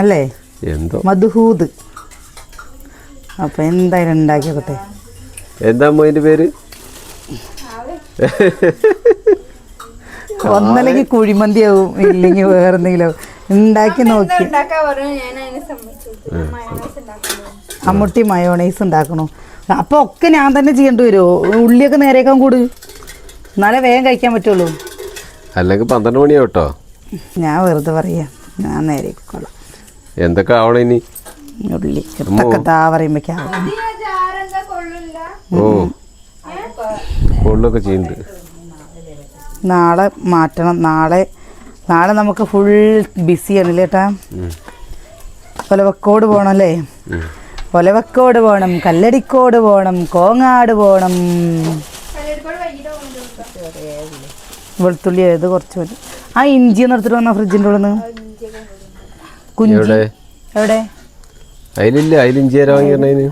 അല്ലേ? എന്തോ? മധുഹൂദ്. അപ്പം എന്തായാലും ഉണ്ടാക്കിയോട്ടെ എന്താ അമ്മ പേര്? ഒന്നല്ലെങ്കിൽ കുഴിമന്തിയാവും ഇല്ലെങ്കിൽ വേറെ എന്തെങ്കിലും ഉണ്ടാക്കി നോക്കി. അമ്മുട്ടി മയോണൈസ് ഉണ്ടാക്കണു. അപ്പൊ ഒക്കെ ഞാൻ തന്നെ ചെയ്യേണ്ടി വരുമോ ഉള്ളിയൊക്കെ നേരേക്കാൻ കൂടു. എന്നാലേ വേഗം കഴിക്കാൻ പറ്റുള്ളൂ. അല്ലെങ്കിൽ പന്ത്രണ്ട് മണിയാവട്ടോ ഞാൻ വെറുതെ പറയാ. ഞാൻ നേരേക്കോളാം എന്തൊക്കെ ആവണം ഇനി? ഉള്ളി ചെറുത്തൊക്കെ താ പറയുമ്പോഴേക്കാവും ജാറെന്താ കൊള്ളില്ല ഓ. കൊള്ളൊക്കെ ചെയ്യുന്നുണ്ട്. നാളെ മാറ്റണം. നാളെ നാളെ നമുക്ക് ഫുൾ ബിസിയാണ് ചേട്ടാ. ഒലവക്കോട് പോകണം അല്ലേ? ഒലവക്കോട് പോകണം കല്ലടിക്കോട് പോകണം കോങ്ങാട് പോകണം വെളുത്തുള്ളി ഏത് കുറച്ച് മതി. ആ ഇഞ്ചി നിർത്തിട്ട് വന്ന ഫ്രിഡ്ജിന്റെ ഉള്ളിൽ നിന്ന് കുഞ്ചി. എവിടെ? എവിടെ? അതിലില്ല അതിൽ ഇഞ്ചി തരാൻ വാങ്ങിയിരുന്നതിന്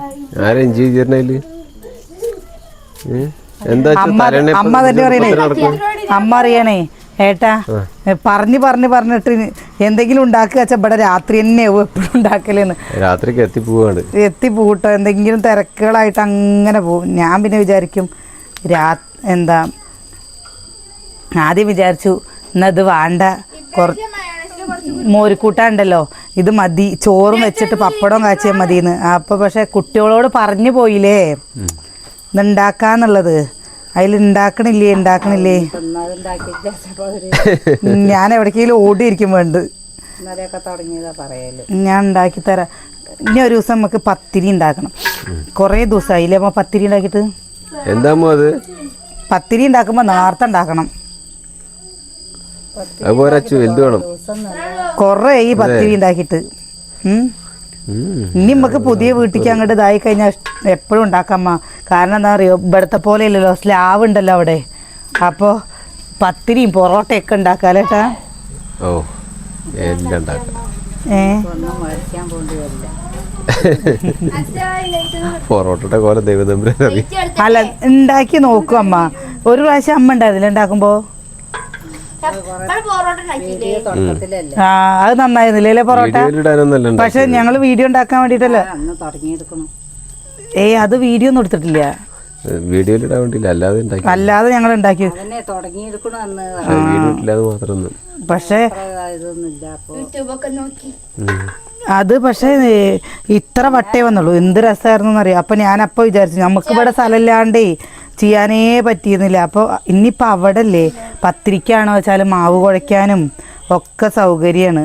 ആരാ ഇഞ്ചി തരണതിൽ എന്താ അമ്മ തന്നെ പറയണേ. അറിയണേ ഏട്ടാ പറഞ്ഞു പറഞ്ഞു പറഞ്ഞിട്ട് എന്തെങ്കിലും ഉണ്ടാക്കുക വെച്ചാൽ ഇവിടെ രാത്രി തന്നെ എപ്പോഴും ഉണ്ടാക്കലെന്ന്. രാത്രിക്ക് എത്തിപ്പോവാണ് എത്തി പൂട്ടോ എന്തെങ്കിലും തിരക്കുകളായിട്ട് അങ്ങനെ പോകും ഞാൻ പിന്നെ വിചാരിക്കും രാ എന്താ ആദ്യം വിചാരിച്ചു എന്നത് വേണ്ട കുറച്ച് മോരിക്കൂട്ടാണ്ടല്ലോ ഇത് മതി. ചോറും വെച്ചിട്ട് പപ്പടവും കാച്ചിയാൽ മതിയെന്ന് അപ്പോൾ പക്ഷെ കുട്ടികളോട് പറഞ്ഞു പോയില്ലേ? ഇതുണ്ടാക്കാന്നുള്ളത് അതിൽ ഉണ്ടാക്കണില്ലേ ഉണ്ടാക്കണില്ലേ ഞാൻ എവിടേക്കെങ്കിലും ഓടിയിരിക്കും വേണ്ട ഞാൻ ഉണ്ടാക്കി തരാം. ഇനി ഒരു ദിവസം നമുക്ക് പത്തിരി ഉണ്ടാക്കണം. കുറേ ദിവസമായില്ലേ അമ്മ പത്തിരി ഉണ്ടാക്കിയിട്ട്? എന്താ പത്തിരി ഉണ്ടാക്കുമ്പോൾ നേരത്തെ ഉണ്ടാക്കണം അത് പോരാ അച്ചു വലുത് വേണം കുറേ ഈ പത്തിരി ഉണ്ടാക്കിയിട്ട്. ഇനി നമുക്ക് പുതിയ വീട്ടിലേക്ക് അങ്ങോട്ട് ഇതായി കഴിഞ്ഞാൽ എപ്പോഴും ഉണ്ടാക്കാമ്മ കാരണം എന്താ പറയുക ഇവിടുത്തെ പോലെ ഇല്ലല്ലോ സ്ലാവ് ഉണ്ടല്ലോ അവിടെ. അപ്പോൾ പത്തിരിയും പൊറോട്ടയൊക്കെ ഉണ്ടാക്കാലേട്ടാ ഓ എല്ലാം ഉണ്ടാക്കാം. പൊറോട്ടയുടെ കോലം ദൈവം അല്ല ഉണ്ടാക്കി നോക്കും അമ്മ. ഒരു പ്രാവശ്യം അമ്മ ഉണ്ടായിരുന്നില്ല? ഉണ്ടാക്കുമ്പോൾ ഉണ്ടാക്കിയില്ലേ ആ അത് നന്നായിരുന്നില്ലേ അല്ലേ പൊറോട്ട. പക്ഷെ ഞങ്ങൾ വീഡിയോ ഉണ്ടാക്കാൻ വേണ്ടിട്ടല്ലേ? ഏയ് അത് വീഡിയോ ഒന്നും എടുത്തിട്ടില്ല. വീഡിയോയിലിടാൻ വേണ്ടിയില്ല അല്ലാതെ ഉണ്ടാക്കി അല്ലാതെ ഞങ്ങൾ ഉണ്ടാക്കി പക്ഷേ അത് പക്ഷേ ഇത്ര വട്ടേ വന്നുള്ളൂ. എന്ത് രസമായിരുന്നു എന്നറിയാം ഞാൻ അപ്പൊ വിചാരിച്ചു നമുക്ക് ഇവിടെ സ്ഥലമില്ലാണ്ടേ ചെയ്യാനേ പറ്റിയിരുന്നില്ല. അപ്പോൾ ഇനിയിപ്പോൾ അവിടെ അല്ലേ പത്തിരിക്കാണോ വെച്ചാൽ മാവ് കുഴയ്ക്കാനും ഒക്കെ സൗകര്യമാണ്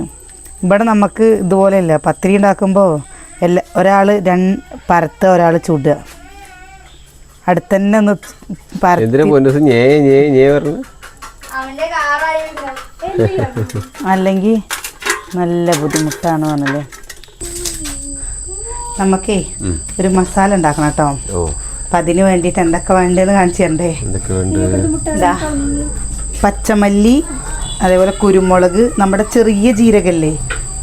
ഇവിടെ നമുക്ക് ഇതുപോലെയല്ല. പത്തിരി ഉണ്ടാക്കുമ്പോൾ എല്ലാ ഒരാൾ രണ്ട് പരത്ത ഒരാൾ ചുടുക. അടുത്തന്നെ ഒന്ന് അല്ലെങ്കിൽ നല്ല ബുദ്ധിമുട്ടാണ് പറഞ്ഞല്ലേ നമുക്കേ ഒരു മസാല ഉണ്ടാക്കണം കേട്ടോ അപ്പം അതിന് വേണ്ടിയിട്ട് എന്തൊക്കെ വേണ്ടതെന്ന് കാണിച്ചു തരണ്ടേ ഇതാ പച്ചമല്ലി അതേപോലെ കുരുമുളക് നമ്മുടെ ചെറിയ ജീരകല്ലേ?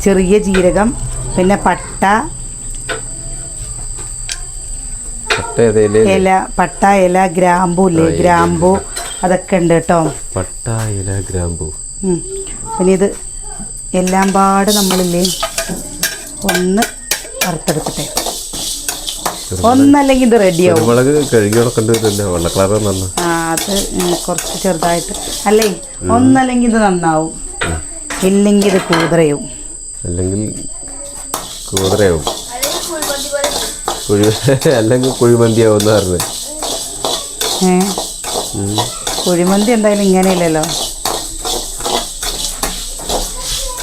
ചെറിയ ജീരകം പിന്നെ പട്ട ഇല പട്ട ഇല ഗ്രാമ്പു ഇല്ലേ? ഗ്രാമ്പു അതൊക്കെ ഉണ്ട് കേട്ടോ. പട്ട ഇല ഗ്രാമ്പു. പിന്നെ ഇത് എല്ലാം പാട് നമ്മളില്ലേ ഒന്ന് വറുത്തെടുക്കട്ടെ. ഒന്നല്ലെങ്കിൽ ഇത് റെഡിയാവും മുളക് കഴുകി ഉണക്കേണ്ടി വരില്ല വെള്ള കളർ നല്ല ആ അത് കുറച്ച് ചെറുതായിട്ട്. അല്ലേ? ഒന്നല്ലെങ്കിൽ ഇത് നന്നാവും. ഇല്ലെങ്കിൽ ഇത് കൂതറയും അല്ലെങ്കിൽ കൂതറയാവും. കുഴി അല്ലെങ്കിൽ കുഴിമന്തിയാവും എന്ന് പറഞ്ഞു. ഏ? കുഴിമന്തി എന്തായാലും ഇങ്ങനെയല്ലല്ലോ.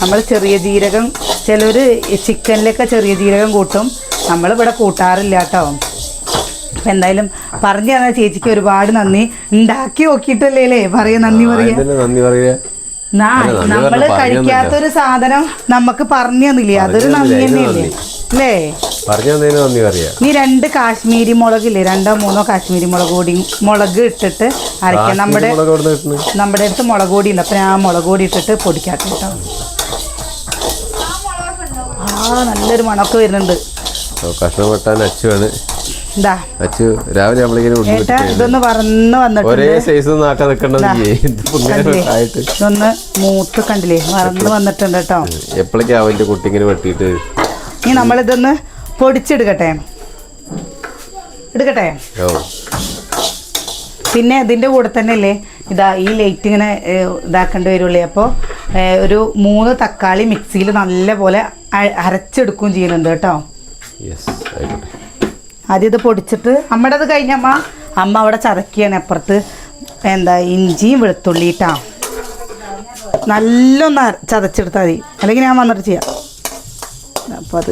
നമ്മൾ ചെറിയ ജീരകം ചിലർ ചിക്കനിലൊക്കെ ചെറിയ ജീരകം കൂട്ടും. നമ്മളിവിടെ കൂട്ടാറില്ല കേട്ടോ അപ്പം എന്തായാലും പറഞ്ഞു തന്ന ചേച്ചിക്ക് ഒരുപാട് നന്ദി. ഉണ്ടാക്കി നോക്കിയിട്ടല്ലേ അല്ലേ? പറയാ നന്ദി പറയാ. നമ്മൾ കഴിക്കാത്തൊരു സാധനം നമുക്ക് പറഞ്ഞു തന്നില്ലേ? അതൊരു നന്ദി തന്നെയല്ലേ? അല്ലേ? നീ രണ്ട് കാശ്മീരി മുളക് ഇല്ലേ രണ്ടോ മൂന്നോ കാശ്മീരി മുളക് പൊടി മുളക് ഇട്ടിട്ട് അരയ്ക്കാം. നമ്മുടെ നമ്മുടെ അടുത്ത് മുളക് പൊടി ഉണ്ട്. അപ്പൊ ഞാൻ ആ മുളക് പൊടി ഇട്ടിട്ട് പൊടിക്കാട്ടോ ആ നല്ലൊരു മണമൊക്കെ വരുന്നുണ്ട്. കഷ്ണം വെട്ടാൻ അച്ചുവാണ് അച്ചു രാവിലെ ഇതൊന്ന് പറന്ന് വന്നിട്ടുണ്ട്. ഒരേ സൈസ് ഇതൊന്ന് മൂത്ത് കണ്ടില്ലേ? വന്നിട്ടുണ്ട് കേട്ടോ. എപ്പോഴേക്കാ അവന്റെ കുട്ടി ഇങ്ങനെ വെട്ടിയിട്ട്? ഇനി നമ്മളിതൊന്ന് പൊടിച്ചെടുക്കട്ടെ. എടുക്കട്ടെ? പിന്നെ ഇതിന്റെ കൂടെ തന്നെ അല്ലേ ഇതാ ഈ ലൈറ്റ് ഇങ്ങനെ ഇതാക്കേണ്ടി വരുള്ളേ. അപ്പോൾ ഒരു മൂന്ന് തക്കാളി മിക്സിയിൽ നല്ലപോലെ അരച്ചെടുക്കുകയും ചെയ്യുന്നുണ്ട് കേട്ടോ. യെസ് ആയിക്കോട്ടെ ആദ്യം ഇത് പൊടിച്ചിട്ട് അമ്മയുടെ അത് കഴിഞ്ഞമ്മ അമ്മ. അവിടെ ചതക്കിയാണ് അപ്പുറത്ത്. എന്താ ഇഞ്ചിയും വെളുത്തുള്ളി ഇട്ടാ നല്ലൊന്ന് ചതച്ചെടുത്താൽ മതി. അല്ലെങ്കിൽ ഞാൻ വന്നിട്ട് ചെയ്യാം. അപ്പോൾ അത്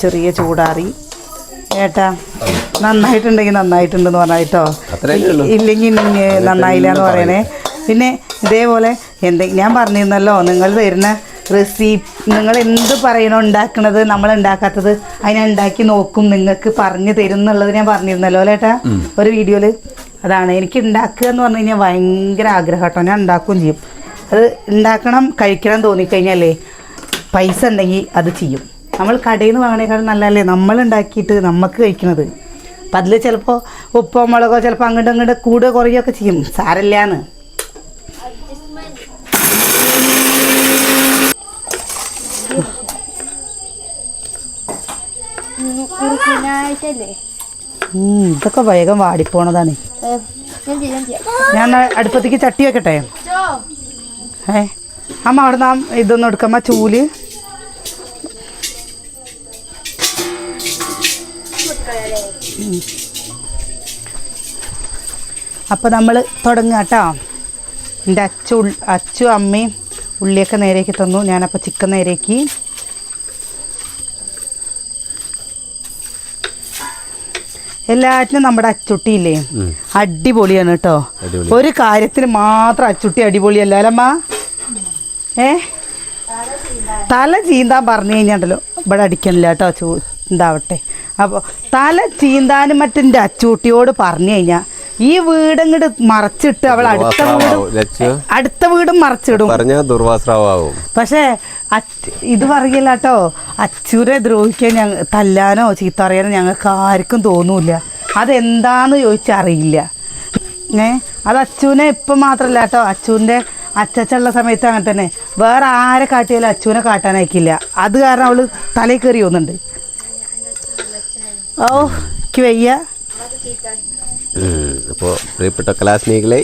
ചെറിയ ചൂടാറി. ഏട്ടാ നന്നായിട്ടുണ്ടെങ്കിൽ നന്നായിട്ടുണ്ടെന്ന് ഉള്ളൂ. ഇല്ലെങ്കിൽ നന്നായില്ല എന്ന് പറയണേ. പിന്നെ ഇതേപോലെ എന്തെങ്കിലും ഞാൻ പറഞ്ഞിരുന്നല്ലോ നിങ്ങൾ തരുന്ന റെസിപ്പി നിങ്ങൾ എന്ത് പറയണോ ഉണ്ടാക്കണത് നമ്മൾ ഉണ്ടാക്കാത്തത് അതിനെ ഉണ്ടാക്കി നോക്കും നിങ്ങൾക്ക് പറഞ്ഞു തരും എന്നുള്ളത് ഞാൻ പറഞ്ഞിരുന്നല്ലോ അല്ലേട്ടാ ഒരു വീഡിയോയിൽ അതാണ് എനിക്ക് ഉണ്ടാക്കുക എന്ന് പറഞ്ഞു കഴിഞ്ഞാൽ ഭയങ്കര ആഗ്രഹം കേട്ടോ. ഞാൻ ഉണ്ടാക്കുകയും ചെയ്യും. അത് ഉണ്ടാക്കണം കഴിക്കണം തോന്നിക്കഴിഞ്ഞാലേ പൈസ ഉണ്ടെങ്കിൽ അത് ചെയ്യും. നമ്മൾ കടയിൽ നിന്ന് വാങ്ങണേക്കാളും നല്ലതല്ലേ? നമ്മൾ ഉണ്ടാക്കിയിട്ട് നമുക്ക് കഴിക്കണത്. അപ്പം അതിൽ ചിലപ്പോൾ ഉപ്പോ മുളകോ ചിലപ്പോൾ അങ്ങോട്ടും ഇങ്ങോട്ട് കൂടുക കുറയുകയൊക്കെ ചെയ്യും. സാരമില്ലാന്ന്. ഇതൊക്കെ വേഗം വാടിപ്പോണതാണ്. ഞാൻ അടുപ്പത്തേക്ക് ചട്ടി വെക്കട്ടെ? ഏ അമ്മ അവിടെ നാം ഇതൊന്നും എടുക്കമ്മ ചൂൽ. അപ്പോൾ നമ്മൾ തുടങ്ങുക കേട്ടോ. എന്റെ അച്ചു അച്ചു അമ്മയും ഉള്ളിയൊക്കെ നേരേക്ക് തന്നു. ഞാനപ്പോൾ ചിക്കൻ നേരേക്ക് എല്ലാറ്റിനും നമ്മുടെ അച്ചുട്ടിയില്ലേ. അടിപൊളിയാണ് കേട്ടോ. ഒരു കാര്യത്തിന് മാത്രം അച്ചുട്ടി അടിപൊളിയല്ല അല്ലമ്മ ഏ? തല ചീന്താൻ പറഞ്ഞു കഴിഞ്ഞാണ്ടല്ലോ ഇവിടെ അടിക്കണില്ല കേട്ടോ ചൂ എന്താവട്ടെ അപ്പോൾ തല ചീന്താനും മറ്റെന്റെ അച്ചൂട്ടിയോട് പറഞ്ഞു കഴിഞ്ഞാൽ ഈ വീടങ്ങട് മറച്ചിട്ട് അവൾ അടുത്ത വീടും അടുത്ത വീടും മറച്ചിടും. പറഞ്ഞ ദുർവാസ്രാവും പക്ഷേ ഇത് പറയില്ല കേട്ടോ അച്ചൂരെ ദ്രോഹിക്കാൻ ഞങ്ങൾ തല്ലാനോ ചീത്ത അറിയാനോ ഞങ്ങൾക്ക് ആർക്കും തോന്നൂല അതെന്താന്ന് ചോദിച്ചറിയില്ല. ഏ? അത് അച്ചുവിനെ ഇപ്പം മാത്രമല്ല കേട്ടോ അച്ചുവിന്റെ അച്ചച്ചുള്ള സമയത്ത് അങ്ങനെ തന്നെ. വേറെ ആരെ കാട്ടിയാലും അച്ചുവിനെ കാട്ടാനായിക്കില്ല. അത് കാരണം അവൾ തലയിൽ കയറി പോകുന്നുണ്ട് ഓ എനിക്ക് വയ്യ. അപ്പോ പ്രിയപ്പെട്ട കലാസ്നേഹികളെ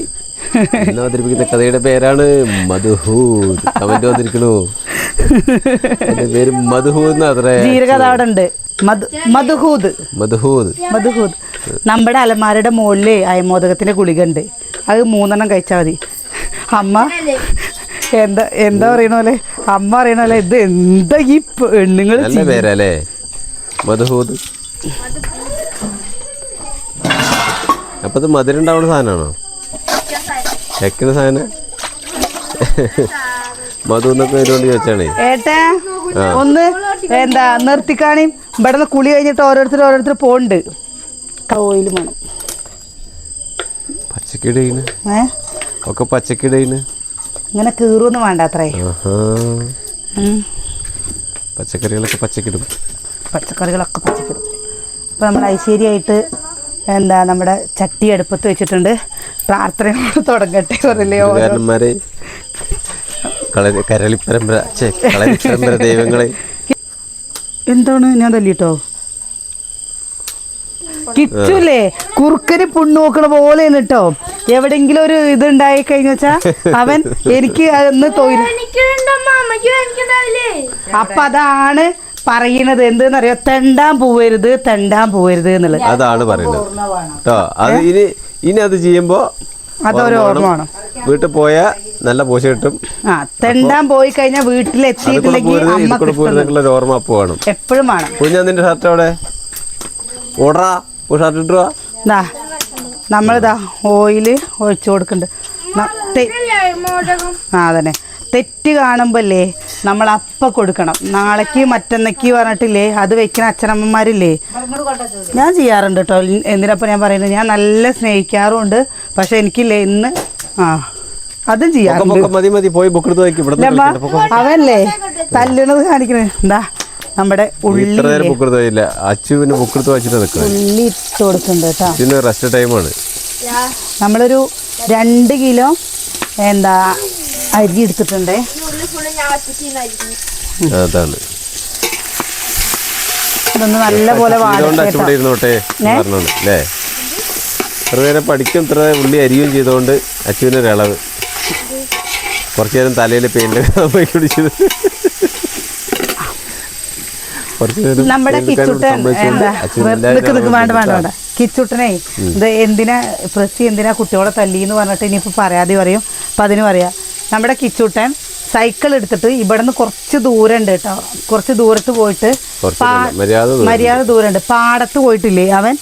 ഇന്ന് അവതരിപ്പിക്കുന്ന കഥയുടെ പേരാണ് മധുഹൂദ്. കമന്റ് വന്നിരിക്കണു എന്റെ പേര് മധുഹൂദ് എന്നാ അത്രേ. മധുഹൂദ്. മധുഹൂദ്. മധുഹൂദ്. നമ്മുടെ അലമാരയുടെ മുകളിൽ അയമോദകത്തിന്റെ ഗുളിക ഉണ്ട് അത് മൂന്നെണ്ണം കഴിച്ചാൽ മതി. അമ്മ എന്താ എന്താ പറയണോലെ അമ്മ പറയണ പോലെ ഇത് എന്താ ഈ പെണ്ണുങ്ങൾ പേരല്ലേ മധുഹൂദ്. അപ്പൊ ഇത് മധുരം ഉണ്ടാവുന്ന സാധനമാണോ? ചെക്കിന് സാധനം? മധു എന്നൊക്കെ വരുകൊണ്ട് ചോദിച്ചാണേ. ഏട്ടാ ഒന്ന് എന്താ നിർത്തിക്കാണി. ഇവിടെ നിന്ന് കുളി കഴിഞ്ഞിട്ട് ഓരോരുത്തർ ഓരോരുത്തർ പോണ്ട് ഓയിൽ വേണം. പച്ചക്കിടയിന് ഒക്കെ പച്ചക്കിടയിന് ഇങ്ങനെ കീറൊന്നും വേണ്ട അത്രേ. പച്ചക്കറികളൊക്കെ പച്ചക്കിടും. പച്ചക്കറികളൊക്കെ പച്ചക്കിടും. അപ്പോൾ നമ്മൾ ഐശ്വര്യമായിട്ട് എന്താ നമ്മുടെ ചട്ടി അടുപ്പത്ത് വെച്ചിട്ടുണ്ട്. പ്രാർത്ഥനയോട് തുടങ്ങട്ടെ പറയല്ലേ കരളി പരമ്പര പരമ്പര ദൈവങ്ങളെ. എന്താണ്? ഞാൻ തല്ലിട്ടോ? കിച്ചൂലേ കുറുക്കന് പുണ്ണു നോക്കണ പോലെ കേട്ടോ എവിടെങ്കിലും ഒരു ഇത് ഉണ്ടായി കഴിഞ്ഞ വെച്ചാ അവൻ എനിക്ക് അന്ന് തോന്നി അപ്പൊ അതാണ് പറയണത് എന്തെന്നറിയോ? തെണ്ടാൻ പോവരുത് തെണ്ടാൻ പോവരുത് എന്നുള്ളത്. അതാണ് പറയുന്നത്. കേട്ടോ അത് ഇനി ഇനി അത് ചെയ്യുമ്പോ അതൊരു ഓർമ്മ വീട്ടിൽ പോയാ നല്ല പൂശ കിട്ടും. ആ തെണ്ടാൻ പോയി കഴിഞ്ഞാൽ വീട്ടിലെത്തിയിട്ടില്ലെങ്കിൽ അമ്മ ഓർമ്മ അപ്പൊ വേണം. എപ്പോഴും വേണം. കുഞ്ഞാ നിന്റെ ഷർട്ട് അവിടെ ഓടാ ഷർട്ട് ഇട്ടുവാ. ദാ നമ്മളിതാ ഓയിൽ ഒഴിച്ചു കൊടുക്കുന്നുണ്ട്. മോടകം ആ അതന്നെ. തെറ്റ് കാണുമ്പോല്ലേ നമ്മൾ അപ്പ കൊടുക്കണം. നാളേക്ക് മറ്റന്നേക്ക് പറഞ്ഞിട്ടില്ലേ അത് വെക്കുന്ന അച്ഛനമ്മമാരില്ലേ? ഞാൻ ചെയ്യാറുണ്ട് കേട്ടോ എന്തിനപ്പം ഞാൻ പറയുന്നത്? ഞാൻ നല്ല സ്നേഹിക്കാറുമുണ്ട്. പക്ഷെ എനിക്കില്ലേ ഇന്ന് ആ അതും ചെയ്യാറുണ്ട്. അവനല്ലേ തല്ലണത് കാണിക്കണേ. എന്താ? നമ്മുടെ ഉള്ളി വെച്ചിട്ട് നിൽക്കുന്നത് ഉള്ളി ഇട്ട് കൊടുക്കുന്നുണ്ട് കേട്ടോ അച്ഛന് റെസ്റ്റ് ടൈമാണ് നമ്മളൊരു രണ്ട് കിലോ എന്താ അരി എടുത്തിട്ടുണ്ടേ അതാണ്. ഇതൊന്ന് നല്ല പോലെ ഇതുകൊണ്ട് അച്ഛൻ ഇവിടെ വാടി ഇരുന്നോട്ടെ എന്ന് പറഞ്ഞോണ്ട് അല്ലേ ഇത്ര നേരം പഠിക്കും ഇത്ര ഉള്ളി അരിയും ചെയ്തുകൊണ്ട് ഇളവ്. കുറച്ചു നേരം തലയിൽ പെയിന്റ് പിടിച്ചത് നമ്മുടെ കിച്ചുട്ടൻ കിച്ചുട്ടനെ ഇത് എന്തിനാ പ്രസി എന്തിനാ കുട്ടികളെ തല്ലിന്ന് പറഞ്ഞിട്ട് ഇനിയിപ്പോ പറയാതെ പറയും അപ്പൊ അതിന് പറയാം. നമ്മുടെ കിച്ചുട്ടൻ സൈക്കിൾ എടുത്തിട്ട് ഇവിടെ നിന്ന് കുറച്ച് ദൂരം ഉണ്ട് കേട്ടോ. കുറച്ച് ദൂരത്ത് പോയിട്ട് മര്യാദ ദൂരം. മര്യാദ ദൂരമുണ്ട്. പാടത്ത് പോയിട്ടില്ലേ അവൻ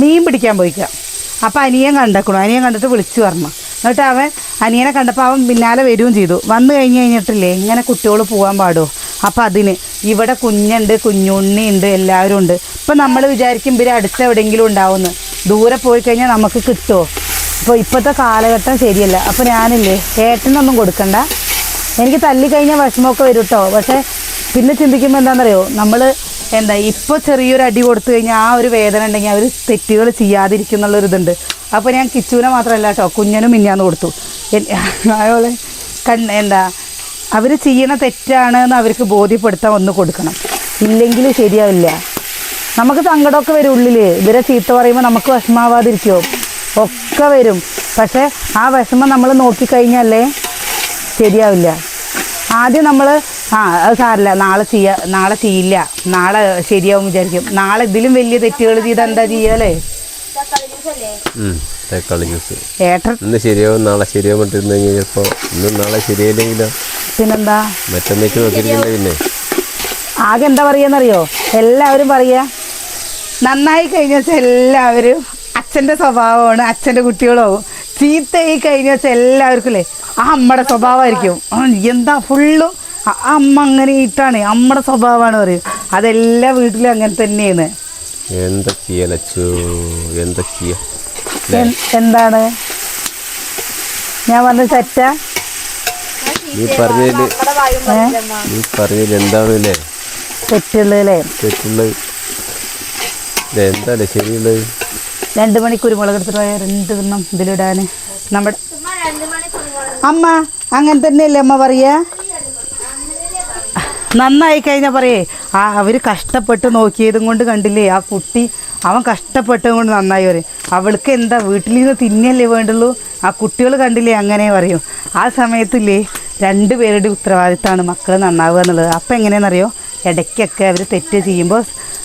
മീൻ പിടിക്കാൻ പോയിക്കാം. അപ്പം അനിയൻ കണ്ടേക്കണു. അനിയൻ കണ്ടിട്ട് വിളിച്ചു പറഞ്ഞു. എന്നിട്ട് അവൻ അനിയനെ കണ്ടപ്പോൾ അവൻ പിന്നാലെ വരികയും ചെയ്തു. വന്നു കഴിഞ്ഞ് കഴിഞ്ഞിട്ടില്ലേ ഇങ്ങനെ കുട്ടികൾ പോകാൻ പാടുമോ അപ്പം അതിന് ഇവിടെ കുഞ്ഞുണ്ട് കുഞ്ഞുണ്ണി ഉണ്ട് എല്ലാവരും ഉണ്ട്. ഇപ്പം നമ്മൾ വിചാരിക്കും ഇവർ അടുത്ത് എവിടെയെങ്കിലും ഉണ്ടാവുമെന്ന്. ദൂരെ പോയി കഴിഞ്ഞാൽ നമുക്ക് കിട്ടുമോ അപ്പോൾ ഇപ്പോഴത്തെ കാലഘട്ടം ശരിയല്ല. അപ്പോൾ ഞാനില്ലേ ഏട്ടനൊന്നും കൊടുക്കണ്ട. എനിക്ക് തല്ലിക്കഴിഞ്ഞാൽ വിഷമമൊക്കെ വരും കേട്ടോ പക്ഷേ പിന്നെ ചിന്തിക്കുമ്പോൾ എന്താണെന്നറിയോ നമ്മൾ എന്താ ഇപ്പോൾ ചെറിയൊരു അടി കൊടുത്തു കഴിഞ്ഞാൽ ആ ഒരു വേദന ഉണ്ടെങ്കിൽ അവർ തെറ്റുകൾ ചെയ്യാതിരിക്കും എന്നുള്ളൊരിതുണ്ട് അപ്പോൾ ഞാൻ കിച്ചുവിനെ മാത്രമല്ല കേട്ടോ കുഞ്ഞനും മിന്നാന്ന് കൊടുത്തു. അതുപോലെ കണ്ണ് എന്താ അവർ ചെയ്യണ തെറ്റാണ് എന്ന് അവർക്ക് ബോധ്യപ്പെടുത്താൻ ഒന്ന് കൊടുക്കണം. ഇല്ലെങ്കിൽ ശരിയാവില്ല. നമുക്ക് സങ്കടമൊക്കെ വരും ഉള്ളിൽ ഇവരെ ചീത്ത പറയുമ്പോൾ നമുക്ക് വിഷമാവാതിരിക്കുമോ ഒക്കെ വരും. പക്ഷേ ആ വിഷമം നമ്മൾ നോക്കിക്കഴിഞ്ഞാലേ ശരിയാവില്ല. ആദ്യം നമ്മൾ ആ അത് സാറില്ല നാളെ ചെയ്യാ നാളെ ചെയ്യില്ല. നാളെ ശരിയാവും വിചാരിക്കും. നാളെ ഇതിലും വലിയ തെറ്റുകൾ ചെയ്ത് എന്താ ചെയ്യാലേ തക്കാളി ജ്യൂസ്. ഏട്ടൻ ഇന്ന് ശരിയാവും നാളെ ശരിയാവും ഇട്ടിരുന്നു കഴിഞ്ഞാൽ ഇന്നും നാളെ ശരിയായില്ലെങ്കിലോ? പിന്നെന്താ? മറ്റന്നേക്ക് നോക്കിയിരിക്കണ്ടേ പിന്നെ? ആകെ എന്താ പറയാന്നറിയോ? എല്ലാവരും പറയാ നന്നായി കഴിഞ്ഞ എല്ലാവരും അച്ഛന്റെ സ്വഭാവമാണ് അച്ഛന്റെ കുട്ടികളാവും. ചീത്തയായി കഴിഞ്ഞ വെച്ചാൽ എല്ലാവർക്കും അല്ലേ ആ അമ്മയുടെ സ്വഭാവമായിരിക്കും. എന്താ ഫുള്ളും ആ അമ്മ അങ്ങനെ ഇട്ടാണ്. അമ്മയുടെ സ്വഭാവമാണ് പറയും അതെല്ലാ വീട്ടിലും അങ്ങനെ തന്നെയാണ്. എന്താ ചെയ്യലച്ചു എന്താ ചെയ്യ? എന്താണ്? ഞാൻ പറഞ്ഞ തെറ്റാ? നീ പറഞ്ഞതിൽ നീ പറഞ്ഞതിൽ എന്താണ് അല്ലേ തെറ്റുള്ളതല്ലേ തെറ്റുള്ളത്. എന്താല്ലേ ശരിയുള്ളത്? രണ്ട് മണി കുരുമുളക് എടുത്തിട്ട് പോയാൽ രണ്ട് തിന്നും ഇതിലിടാൻ നമ്മുടെ അമ്മ അങ്ങനെ തന്നെയല്ലേ അമ്മ പറയാ? നന്നായി കഴിഞ്ഞാൽ പറയേ ആ അവർ കഷ്ടപ്പെട്ട് നോക്കിയതും കൊണ്ട് കണ്ടില്ലേ ആ കുട്ടി അവൻ കഷ്ടപ്പെട്ടതും കൊണ്ട് നന്നായി പറയും. അവൾക്ക് എന്താ വീട്ടിൽ നിന്ന് തിന്നല്ലേ വേണ്ടുള്ളൂ? ആ കുട്ടികൾ കണ്ടില്ലേ അങ്ങനെ പറയും. ആ സമയത്തില്ലേ രണ്ട് പേരുടെ ഉത്തരവാദിത്തമാണ് മക്കൾ നന്നാവുക എന്നുള്ളത്. അപ്പം എങ്ങനെയാണെന്നറിയോ? ഇടയ്ക്കൊക്കെ അവർ തെറ്റ് ചെയ്യുമ്പോൾ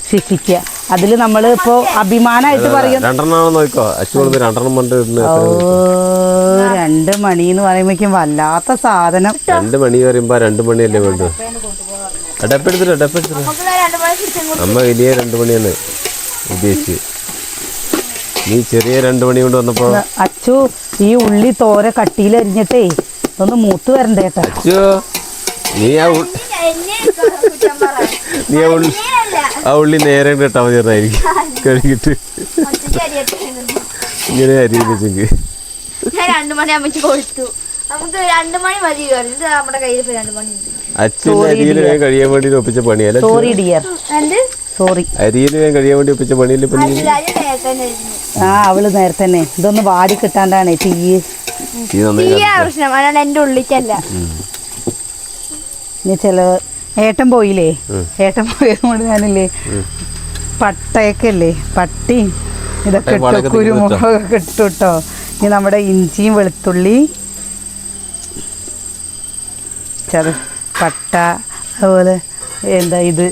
ശിക്ഷിക്കുക. അതിൽ നമ്മൾ ഇപ്പോൾ അഭിമാനമായിട്ട് പറയും. രണ്ട് മണി എന്ന് പറയുമ്പോഴേക്കും വല്ലാത്ത സാധനം. രണ്ട് മണി പറയുമ്പോ രണ്ട് മണിയല്ലേ വേണ്ടു? അടപ്പെടുത്തിട്ട് അടപ്പെടുത്തിട്ട് അമ്മ വലിയ രണ്ട് മണിയാണ് ഉദ്ദേശിച്ച് നീ ചെറിയ രണ്ട് മണി കൊണ്ട് വന്നപ്പോ അച്ചു ഈ ഉള്ളി തോര കട്ടിയിൽ അരിഞ്ഞിട്ടേ ഒന്ന് മൂത്ത് വരണ്ടേട്ടോ നീ ആ ആ ഉള്ളി അല്ല ആ ഉള്ളി നേരെ ഇട്ടാൽ മതിയായിരിക്കും കഴുകിട്ട് അരിയട്ടെ ഇങ്ങനെ അരിയുന്നു വെച്ചെങ്കിൽ ഞാൻ രണ്ട് മണി അമ്മയ്ക്ക് കൊടുത്തു നമുക്ക് രണ്ട് മണി മതി എന്നിട്ട് നമ്മുടെ കയ്യിൽ ഇപ്പൊ രണ്ട് മണി ഉണ്ട്. അച്ഛന്റെ അരിയിൽ വേഗം കഴിയാൻ വേണ്ടി ഒപ്പിച്ച പണിയല്ല സോറി ഡിയർ എന്ത്? സോറി അരിയിൽ വേഗം കഴിയാൻ വേണ്ടി ഒപ്പിച്ച പണിയല്ലേ ഇപ്പൊ നീ? എല്ലാരും നേരത്തെ തന്നെ ഇരുന്നു ആ അവൾ നേരത്തെ ഇതൊന്ന് വാടി കിട്ടാണ്ടാണ് തീ തീയ പ്രശ്നം അതാണ് എന്റെ ഉള്ളിക്കല്ല. ഇനി ചില ഏട്ടൻ പോയില്ലേ? ഏട്ടൻ പോയത് കൊണ്ട് ഞാനില്ലേ പട്ടയൊക്കെ അല്ലേ പട്ടി ഇതൊക്കെ ഇട്ടു കുരുമുളകൊക്കെ ഇട്ടു കേട്ടോ. ഇനി നമ്മുടെ ഇഞ്ചിയും വെളുത്തുള്ളി ചത പട്ട അതുപോലെ എന്താ ഇത്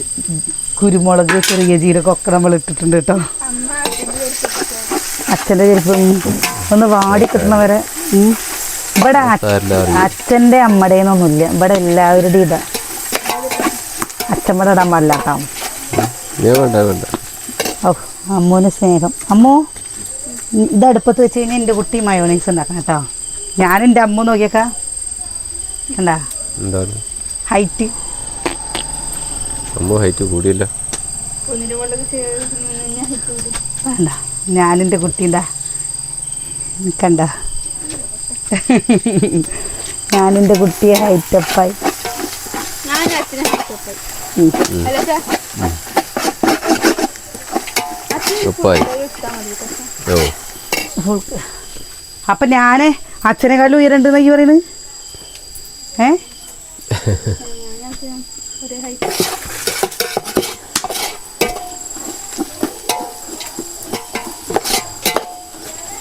കുരുമുളക് ചെറിയ ജീരകമൊക്കെ നമ്മൾ ഇട്ടിട്ടുണ്ട് കേട്ടോ. അച്ഛന്റെ ചെരുപ്പ് ഒന്ന് വാടി കിട്ടണവരെ. ഇവിടെ അച്ഛ- സാരില്ല, ഒന്നുമില്ല അച്ഛന്റെ അമ്മടേന്നൊന്നുമില്ല. ഇവിടെ എല്ലാവരുടെയും ഇതാ. അച്ഛമ്മടെ ഇടാൻ പാടില്ല കേട്ടോ ഓ അമ്മൂന് സ്നേഹം. അമ്മു ഇത് അടുപ്പത്ത് വെച്ച് കഴിഞ്ഞാൽ എന്റെ കുട്ടി മയോണൈസ് ഉണ്ടാക്കണം കേട്ടോ. ഞാൻ എന്റെ അമ്മ നോക്കിയേക്കാ. ഹൈറ്റ്. അമ്മ ഹൈറ്റ് കൂടിയില്ല. വേണ്ട ഞാനെന്റെ കുട്ടീന്റെ കണ്ട? ഞാനെന്റെ കുട്ടിയെ ഹൈറ്റപ്പായി. ഞാൻ ഫുൾ- അപ്പൊ ഞാൻ അച്ഛനെക്കാളും ഉയരണ്ടെന്ന് ഈ പറയുന്നത് ഏ?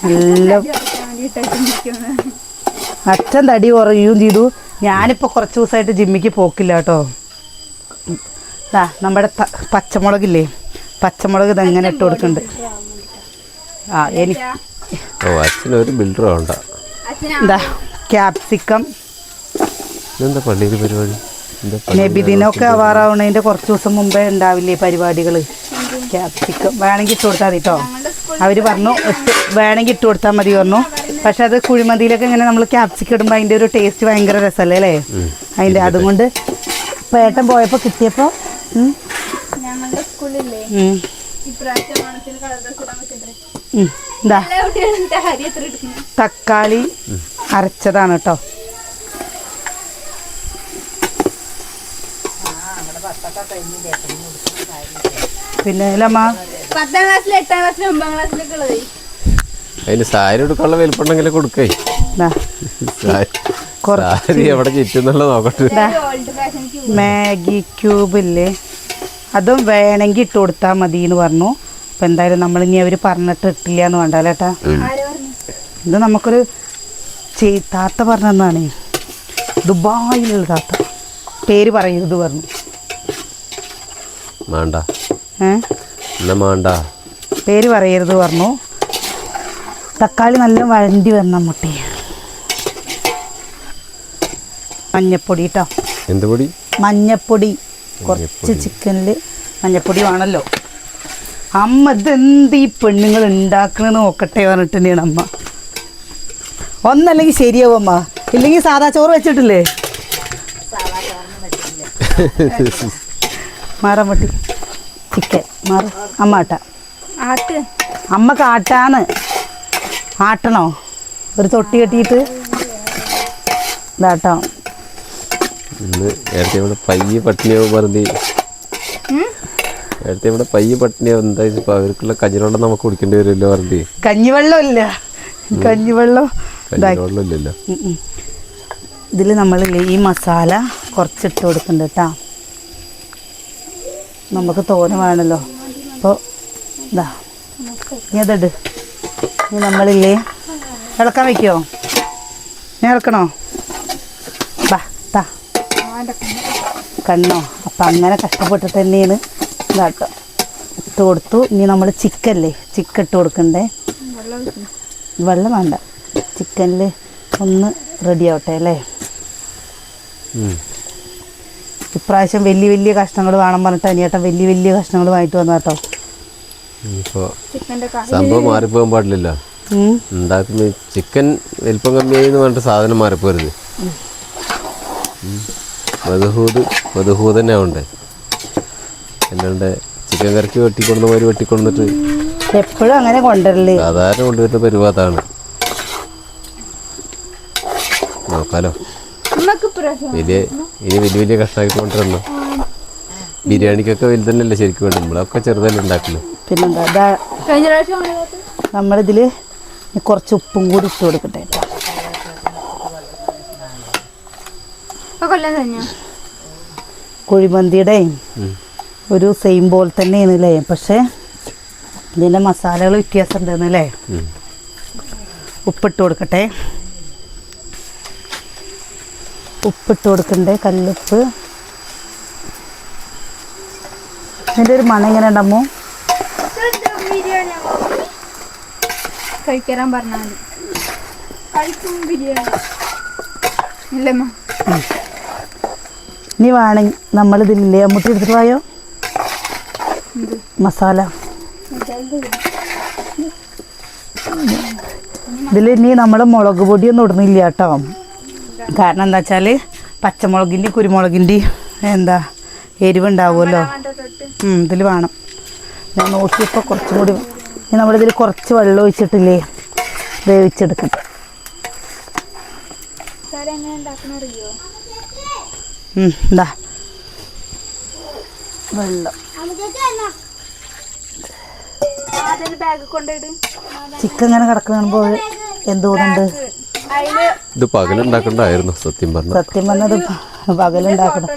നല്ല അച്ഛൻ തടി കുറയുകയും ചെയ്തു. ഞാനിപ്പോൾ കുറച്ച് ദിവസമായിട്ട് ജിമ്മിക്ക് പോക്കില്ല കേട്ടോ. ആ നമ്മുടെ പച്ചമുളകില്ലേ? പച്ചമുളക് ഇതെങ്ങനെ ഇട്ട് കൊടുക്കുന്നുണ്ട്. ആ എനിക്ക് ഒരു ബിൽഡർ എന്താ ക്യാപ്സിക്കം പള്ളിയിൽ പരിപാടി? നബിദിനമൊക്കെ ആവാറാവണതിന്റെ കുറച്ച് ദിവസം മുമ്പേ ഉണ്ടാവില്ലേ പരിപാടികൾ ക്യാപ്സിക്കം വേണമെങ്കിൽ ഇട്ട് കൊടുത്താൽ മതി കേട്ടോ. അവർ പറഞ്ഞു വേണമെങ്കിൽ ഇട്ട് കൊടുത്താൽ മതി പറഞ്ഞു. പക്ഷെ അത് കുഴിമന്തിയിലൊക്കെ ഇങ്ങനെ നമ്മൾ ക്യാപ്സിക്കം ഇടുമ്പോൾ അതിന്റെ ഒരു ടേസ്റ്റ് ഭയങ്കര രസമല്ലേ അല്ലേ? അതിന്റെ അതുകൊണ്ട് പേട്ടൻ പോയപ്പോൾ കിട്ടിയപ്പോൾ തക്കാളി അരച്ചതാണ് കേട്ടോ പിന്നെ അമ്മ പത്താം ക്ലാസ്സിൽ എട്ടാം ക്ലാസ്സിൽ ഒമ്പതാം ക്ലാസ്സിലൊക്കെ ഉള്ളത്. അതിന് സാരി എടുക്കാനുള്ള വലിപ്പുണ്ടെങ്കിലേ കൊടുക്കേ. സാരി എവിടെ ചുറ്റുന്നുള്ള നോക്കട്ടെ. മാഗി ക്യൂബ് ഇല്ലേ? അതും വേണമെങ്കിൽ ഇട്ട് കൊടുത്താൽ മതി എന്ന് പറഞ്ഞു. അപ്പം എന്തായാലും നമ്മൾ ഇനി അവർ പറഞ്ഞിട്ട് ഇട്ടില്ല എന്ന് വേണ്ട ചേട്ടാ പറഞ്ഞു ഇത് നമുക്കൊരു താത്ത പറഞ്ഞതാണ് ദുബായിലുള്ള താത്ത. പേര് പറയരുത് പറഞ്ഞു. മാണ്ട. ഏ? മാണ്ട. പേര് പറയരുത് പറഞ്ഞു. തക്കാളി നല്ല വഴണ്ടി വരണം മുട്ടി. മഞ്ഞപ്പൊടി കേട്ടോ എന്ത് പൊടി? മഞ്ഞപ്പൊടി. കുറച്ച് ചിക്കനിൽ മഞ്ഞപ്പൊടി വേണമല്ലോ അമ്മ ഇതെന്ത് ഈ പെണ്ണുങ്ങൾ ഉണ്ടാക്കണെന്ന് നോക്കട്ടെ പറഞ്ഞിട്ട് തന്നെയാണ് അമ്മ. ഒന്നല്ലെങ്കിൽ ശരിയാവും അമ്മ. ഇല്ലെങ്കിൽ സാദാ ചോറ് വെച്ചിട്ടില്ലേ? മാറാൻ പറ്റി ചിക്കൻ. മാറും. അമ്മ ആട്ട. ആട്ട്. അമ്മ കാട്ടാന്ന് ആട്ടണോ? ഒരു തൊട്ടി കെട്ടിയിട്ട് ഇതാട്ടോ. ഇതിൽ നേരത്തെ ഇവിടെ പയ്യെ പട്ടിണിയാവും പറഞ്ഞ്. നേരത്തെ ഇവിടെ പയ്യെ പട്ടിണിയാവും. എന്താ വെച്ചാൽ അവർക്കുള്ള കഞ്ഞിവെള്ളം നമുക്ക് കുടിക്കേണ്ടി വരുമല്ലോ പറഞ്ഞ്. കഞ്ഞിവെള്ളം ഇല്ല കഞ്ഞിവെള്ളം ഇതാക്കി. കഞ്ഞിവെള്ളം ഇല്ലല്ലോ ഇതിൽ നമ്മളില്ലേ ഈ മസാല കുറച്ചിട്ട് കൊടുക്കുന്നുണ്ട് കേട്ടോ. നമുക്ക് തോന വേണമല്ലോ. അപ്പോൾ ഇതാ ഇനി അതിട്. ഇനി നമ്മളില്ലേ? ഇളക്കാൻ വെക്കുമോ ഞാൻ ഇളക്കണോ? ബാ താ കണ്ണോ? അപ്പം അങ്ങനെ കഷ്ടപ്പെട്ടിട്ട് തന്നെയാണ് ഇതാട്ടോ. ഇട്ട് കൊടുത്തു. ഇനി നമ്മൾ ചിക്കല്ലേ ചിക്കൻ ഇട്ട് കൊടുക്കണ്ടേ? വെള്ളം വേണ്ട. ചിക്കനിൽ ഒന്ന് റെഡി ആവട്ടെ അല്ലേ. ഇപ്രാവശ്യം വലിയ വലിയ കഷ്ണങ്ങൾ വേണം പറഞ്ഞിട്ട് അനിയേട്ടൻ വലിയ വലിയ കഷ്ണങ്ങൾ വാങ്ങിട്ട് വന്നു കേട്ടോ ഇപ്പോൾ സംഭവം മാറിപ്പോകാൻ പാടില്ലല്ലോ. ഉണ്ടാക്കുന്ന ചിക്കൻ വലിപ്പം കമ്മിയായി എന്ന് പറഞ്ഞിട്ട് സാധനം മാറിപ്പോരുത്. മധുഹൂത് മധുഹൂത് തന്നെ ആവണ്ടേ? അല്ലാണ്ട് ചിക്കൻ കറിക്ക് വെട്ടിക്കൊണ്ടുന്ന മാതിരി വെട്ടിക്കൊണ്ടിട്ട് എപ്പോഴും അങ്ങനെ കൊണ്ടുവരില്ലേ സാധാരണ കൊണ്ടുവരുന്ന പരിപാതാണ് നോക്കാലോ. വലിയ ഇനി വലിയ വലിയ കഷ്ടമാക്കി കൊണ്ടുവരണം. ബിരിയാണിക്കൊക്കെ വലുതന്നെയല്ലേ ശരിക്കും വേണ്ടത്? നമ്മളൊക്കെ ചെറുതല്ലേ ഉണ്ടാക്കൽ. പിന്നെന്താ ഇതാ കഴിഞ്ഞ പ്രാവശ്യം നമ്മളിതിൽ കുറച്ച് ഉപ്പും കൂടി ഇട്ട് കൊടുക്കട്ടെ കുഴിമന്തിയുടെ ഒരു സെയിം പോലെ തന്നെയാണ് അല്ലേ പക്ഷേ ഇതിന്റെ മസാലകൾ വ്യത്യാസം ഉണ്ടെന്ന് അല്ലേ. ഉപ്പിട്ട് കൊടുക്കട്ടെ. ഉപ്പിട്ട് കൊടുക്കണ്ടേ കല്ലുപ്പ്. ഇതിന്റെ ഒരു മണം എങ്ങനെ ഉണ്ടാമോ ബിരിയാണി കഴിക്കാൻ പറഞ്ഞാൽ മതി. കഴിക്കും ബിരിയാണി. ഇല്ലമ്മ. ഇനി വേണമെങ്കിൽ നമ്മളിതില്ലേ അമ്മൂട്ടി എടുത്തിട്ട് പോയോ മസാല. ഇതിൽ ഇനി നമ്മൾ മുളക് പൊടിയൊന്നും ഇടുന്നില്ല കേട്ടോ. കാരണം എന്താ വെച്ചാൽ പച്ചമുളകിന്റെ കുരുമുളകിന്റെ എന്താ എരിവുണ്ടാവുമല്ലോ. ഇതിൽ വേണം. ഞാൻ നോക്കിയപ്പോൾ കുറച്ചും കൂടി നമ്മളിതിൽ കുറച്ച് വെള്ളം ഒഴിച്ചിട്ടില്ലേ? വേവിച്ചെടുക്കും എന്താ എങ്ങനെ ഉണ്ടാക്കണ അറിയോ ഉം, ഇതാ. വെള്ളം. ചിക്കൻ ഇങ്ങനെ കിടക്കുമ്പോൾ എന്ത് തോന്നുന്നുണ്ട് ഇത് പകലുണ്ടാക്കണ്ടായിരുന്നു സത്യം പറഞ്ഞു. സത്യം പറഞ്ഞത്. പകലുണ്ടാക്കണം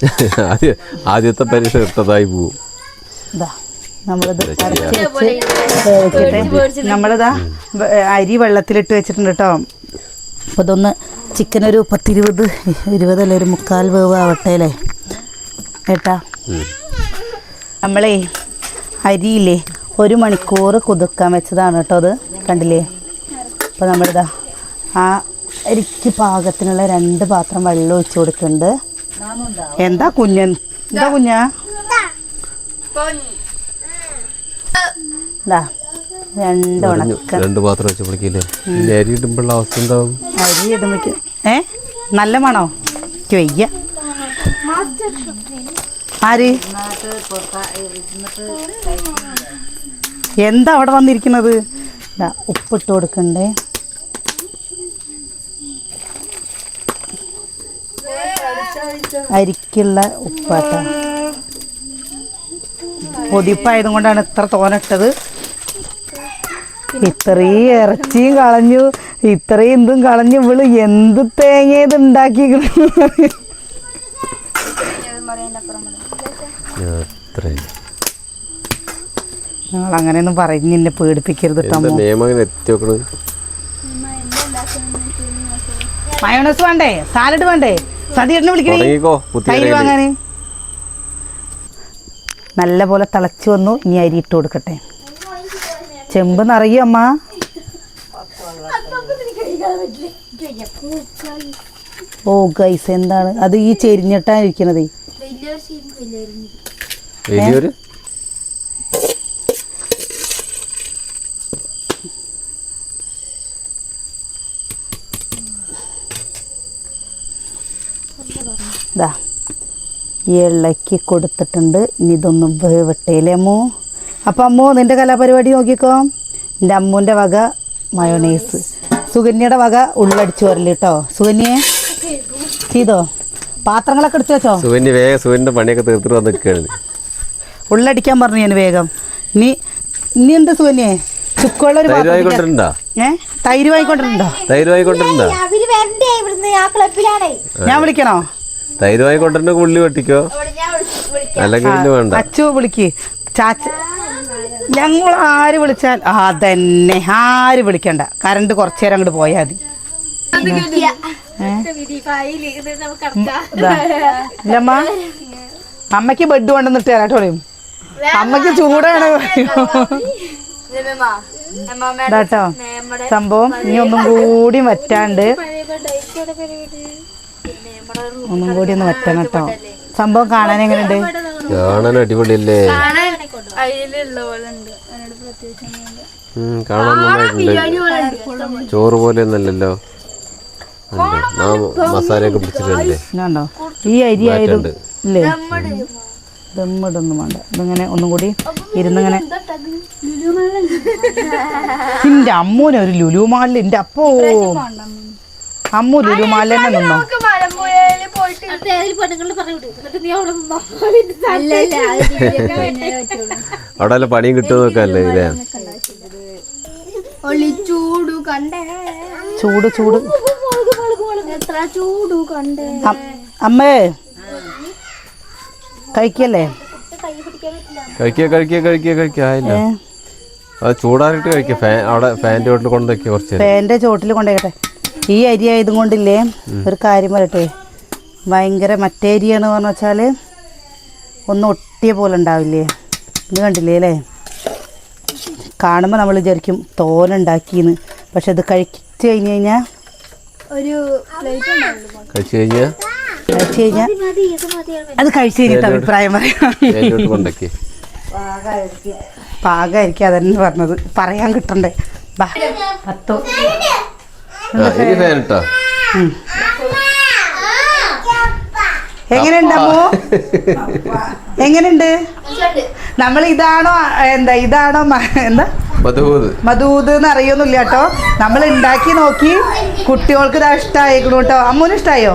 ആദ്യത്തെ പരീക്ഷ എടുത്തതായി പോവും. ഇതാ. നമ്മളിത് അരച്ച് വെച്ച് വേവിക്കട്ടെ. നമ്മളിതാ അരി വെള്ളത്തിലിട്ട് വെച്ചിട്ടുണ്ട് കേട്ടോ. അപ്പോൾ ഇതൊന്ന് ചിക്കൻ ഒരു പത്തിരുപത് ഇരുപതല്ല ഒരു മുക്കാൽ വേവ് ആവട്ടെ അല്ലേ? ഏട്ടാ. ഉം. നമ്മളേ അരിയില്ലേ ഒരു മണിക്കൂർ കുതിർക്കാൻ വെച്ചതാണ് കേട്ടോ അത്. കണ്ടില്ലേ? അപ്പോൾ നമ്മളിതാ ആ അരിക്ക് പാകത്തിനുള്ള രണ്ട് പാത്രം വെള്ളം ഒഴിച്ചു കൊടുക്കുന്നുണ്ട്. എന്താ കുഞ്ഞൻ? എന്താ കുഞ്ഞാ? രണ്ട് ഉണക്ക. രണ്ട് പാത്രം വെച്ചപ്പോഴേക്കില്ലേ ഇനി അരി ഇടുമ്പോഴുള്ള അവസ്ഥ എന്താവും? അരി ഇടുമ്പോഴേക്ക് ഏ? നല്ല മണോ? വയ്യ ആര്? എന്താ അവിടെ വന്നിരിക്കുന്നത്? ഉപ്പിട്ട് കൊടുക്കണ്ടേ. അരിക്കുള്ള ഉപ്പാട്ടോ. പൊതിപ്പായതും കൊണ്ടാണ് ഇത്ര തോനിട്ടത്. ഇത്രയും ഇറച്ചിയും കളഞ്ഞു. ഇത്രയും ഇതും കളഞ്ഞു. ഇവൾ എന്ത് തേങ്ങയത് ഉണ്ടാക്കി ഞങ്ങൾ അങ്ങനെയൊന്നും പറഞ്ഞ് എന്നെ പേടിപ്പിക്കരുത് എന്താ മയോണസ് വേണ്ടേ? സാലഡ് വേണ്ടേ? സദ്യ വിളിക്കണേ. തൈര് വാങ്ങാന്. നല്ല പോലെ തിളച്ച് വന്നു. ഇനി അരി ഇട്ട് കൊടുക്കട്ടെ. ചെമ്പ് നിറയും അമ്മ? ഓ ഗൈസ് എന്താണ്? അത് ഈ ചെരിഞ്ഞിട്ടാണ് ഇരിക്കണത് ഇതാ ഇളക്കി കൊടുത്തിട്ടുണ്ട്. ഇനി ഇതൊന്ന് വേവിട്ടേലേ അമ്മു. അപ്പം അമ്മോ നിന്റെ കലാപരിപാടി നോക്കിക്കോ. എന്റെ അമ്മൂന്റെ വക മയോണൈസ്. സുകന്യയുടെ വക ഉള്ളടിച്ചു വരൽ കേട്ടോ സുകന്യെ ചെയ്തോ? പാത്രങ്ങളൊക്കെ എടുത്തു വെച്ചോ? സുകന്യ വേഗം സുവന്റെ പണിയൊക്കെ തീർത്തിട്ട് വന്ന് നിൽക്കുകയാണ്. ഉള്ളടിക്കാൻ പറഞ്ഞു ഞാൻ വേഗം. നീ നീ എന്താ സുകന്യെ? ചുക്കുള്ള ഒരു തൈര് തൈര് ഞാൻ വിളിക്കണോ? തൈര് വാങ്ങിക്കൊണ്ടിരുന്ന ഉള്ളി വെട്ടിക്കോ അല്ലെങ്കിൽ വേണ്ട അച്ചു വിളിക്ക് ചാച്ച ഞങ്ങൾ ആര് വിളിച്ചാൽ അതന്നെ ആര് വിളിക്കണ്ട കറണ്ട് കുറച്ചു നേരം അങ്ങോട്ട് പോയാൽ മതി അമ്മയ്ക്ക് ബെഡ് കൊണ്ടുവന്നിട്ട് തരാട്ടോ പറയും അമ്മയ്ക്ക് ചൂടാണ് സംഭവം ഇനി ഒന്നും കൂടി വറ്റാണ്ട് ഒന്നും കൂടി ഒന്ന് വറ്റണം കേട്ടോ. സംഭവം കാണാൻ എങ്ങനെയുണ്ട്? കാണാൻ അടിപൊളിയല്ലേ? കാണാൻ നന്നായിട്ടുണ്ട്. ചോറ് പോലെ ഒന്നല്ലല്ലോ മസാലയൊക്കെ പിടിച്ചിട്ടല്ലേ? ഈ അരി ആയത്. ഇല്ലേ? ദമ്മിടൊന്നും വേണ്ട. ഇതിങ്ങനെ ഒന്നും കൂടി ഇരുന്നിങ്ങനെ. എന്റെ അമ്മൂനെ ഒരു ലുലു മാളിൽ എന്റെ അപ്പോ അമ്മു തന്നെ നിന്നോ? അവിടെ വല്ല പണിയും കിട്ടുന്നൊക്കെ ഇല്ലേ ഒളിച്ചൂടു കണ്ടേ. ചൂട് ചൂട്. എത്ര ചൂടു കണ്ടേ. അമ്മേ കഴിക്കല്ലേ? കഴിക്കുക കഴിക്കുക കഴിക്കുക കഴിക്കുക ആയില്ല. ഏ? അത് ചൂടാറിയിട്ട് കഴിക്കുക ഫാൻ അവിടെ ഫാന്റെ ചോട്ടിൽ കൊണ്ടുവയ്ക്കുക കുറച്ച്. ഫാന്റെ ചോട്ടിൽ കൊണ്ടേക്കട്ടെ ഈ അരി ആയതും കൊണ്ടില്ലേ ഒരു കാര്യം പറയട്ടെ. ഭയങ്കര മറ്റേ അരിയാണ് പറഞ്ഞു വെച്ചാൽ ഒന്ന് ഒട്ടിയ പോലെ ഉണ്ടാവില്ലേ? ഇത് കണ്ടില്ലേ അല്ലേ? കാണുമ്പോൾ നമ്മൾ വിചാരിക്കും തോലുണ്ടാക്കിയെന്ന് പക്ഷെ അത് കഴിച്ച് കഴിഞ്ഞ് കഴിഞ്ഞാൽ ഒരു കഴിച്ചു കഴിഞ്ഞാൽ കഴിച്ചു കഴിഞ്ഞാൽ അത് കഴിച്ചു കഴിഞ്ഞിട്ട് അഭിപ്രായം പറയാം. പാകമായിരിക്കും അതന്നെ പറഞ്ഞത്. പറയാൻ കിട്ടണ്ടേ. ബാ പത്തോ. എങ്ങനെയുണ്ട് അമ്മോ? എങ്ങനെയുണ്ട്? നമ്മൾ ഇതാണോ എന്താ ഇതാണോ എന്താ? മധൂത്. എന്ന് അറിയൊന്നുമില്ല കേട്ടോ. നമ്മൾ ഉണ്ടാക്കി നോക്കി കുട്ടികൾക്ക് ഇതാ ഇഷ്ടമായിരിക്കണം കേട്ടോ. അമ്മൂന് ഇഷ്ടമായോ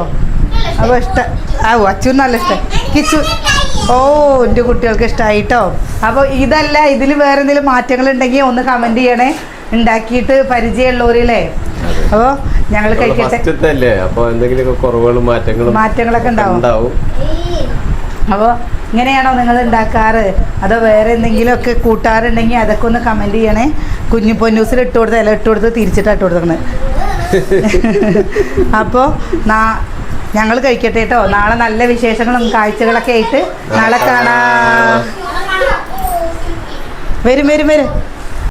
അപ്പോൾ ഇഷ്ടം ആ അച്ഛൻ നല്ല ഇഷ്ടം. കിച്ചു ഓ എന്റെ കുട്ടികൾക്ക് ഇഷ്ടമായിട്ടോ അപ്പോൾ ഇതല്ല ഇതിൽ വേറെ എന്തെങ്കിലും മാറ്റങ്ങൾ ഉണ്ടെങ്കിൽ ഒന്ന് കമന്റ് ചെയ്യണേ. ഉണ്ടാക്കിയിട്ട് പരിചയമുള്ളവരില്ലേ? അപ്പോൾ ഞങ്ങൾ കഴിക്കട്ടെ. അപ്പോൾ എന്തെങ്കിലുമൊക്കെ കുറവുകളും മാറ്റങ്ങളും മാറ്റങ്ങളൊക്കെ ഉണ്ടാവും. അപ്പോൾ ഇങ്ങനെയാണോ നിങ്ങൾ ഉണ്ടാക്കാറ്? അതോ വേറെ എന്തെങ്കിലുമൊക്കെ കൂട്ടാറുണ്ടെങ്കിൽ അതൊക്കെ ഒന്ന് കമന്റ് ചെയ്യണേ. കുഞ്ഞു പൊന്നൂസിൽ ഇട്ട് കൊടുത്ത് ഇല ഇട്ട് കൊടുത്ത് തിരിച്ചിട്ടാണ് ഇട്ട് കൊടുക്കുന്നത് അപ്പോൾ നാ ഞങ്ങൾ കഴിക്കട്ടെ കേട്ടോ. നാളെ നല്ല വിശേഷങ്ങളും കാഴ്ചകളൊക്കെ ആയിട്ട് നാളെ കാണാം. വരും വരും വരും.